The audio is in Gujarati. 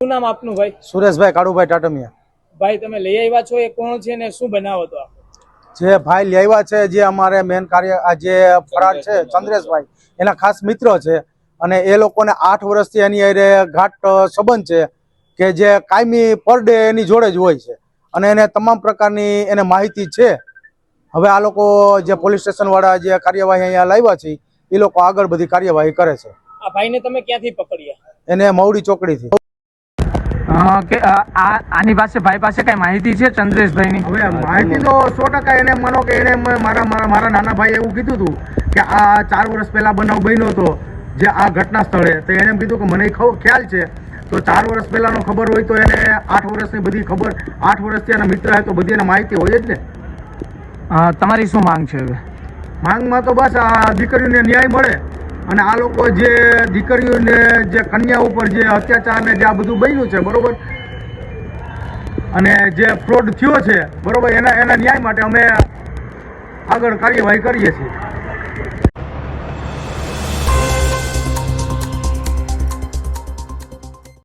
શું નામ આપનું ભાઈ? સુરેશભાઈ કાળુભાઈ ટાટમિયા. ભાઈ તમે લઈ આવ્યા છો એ કોણ છે ને શું બનાવો તો જે ભાઈ લેવા છે જે અમારે મેન કાર્ય આ જે ફરાર છે ચંદ્રેશભાઈ એના ખાસ મિત્ર છે. અને એ લોકોને આઠ વર્ષથી એની અરે ઘાટ સંબંધ છે કે જે કાયમી પર ડે એની જોડે જ હોય છે. અને એને તમામ પ્રકારની એને માહિતી છે. હવે આ લોકો જે પોલીસ સ્ટેશન વાળા જે કાર્યવાહી અહીંયા લાવ્યા છે એ લોકો આગળ બધી કાર્યવાહી કરે છે. આ ભાઈને તમે ક્યાંથી પકડ્યા? એને મવડી ચોકડીથી. કે આ આની પાસે ભાઈ પાસે કઈ માહિતી છે ચંદ્રેશભાઈની? હવે માહિતી તો સો ટકા એને માનો કે એને મારા મારા મારા નાના ભાઈ એવું કીધું હતું કે આ ચાર વર્ષ પહેલા બનાવ બન્યો હતો જે આ ઘટના સ્થળે. તો એને એમ કીધું કે મને ખ્યાલ છે. તો ચાર વર્ષ પહેલાનો ખબર હોય તો એને આઠ વર્ષની બધી ખબર આઠ વર્ષથી એના મિત્ર હોય તો બધી એને માહિતી હોય જ ને. તમારી શું માંગ છે હવે? માંગમાં તો બસ આ દીકરીઓને ન્યાય મળે. અને આ લોકો જે દીકરીઓને જે કન્યા ઉપર જે અત્યાચાર ને જે આ બધું બન્યું છે, બરોબર? અને જે ફ્રોડ થયો છે, બરોબર? એના એના ન્યાય માટે અમે આગળ કાર્યવાહી કરીએ છીએ.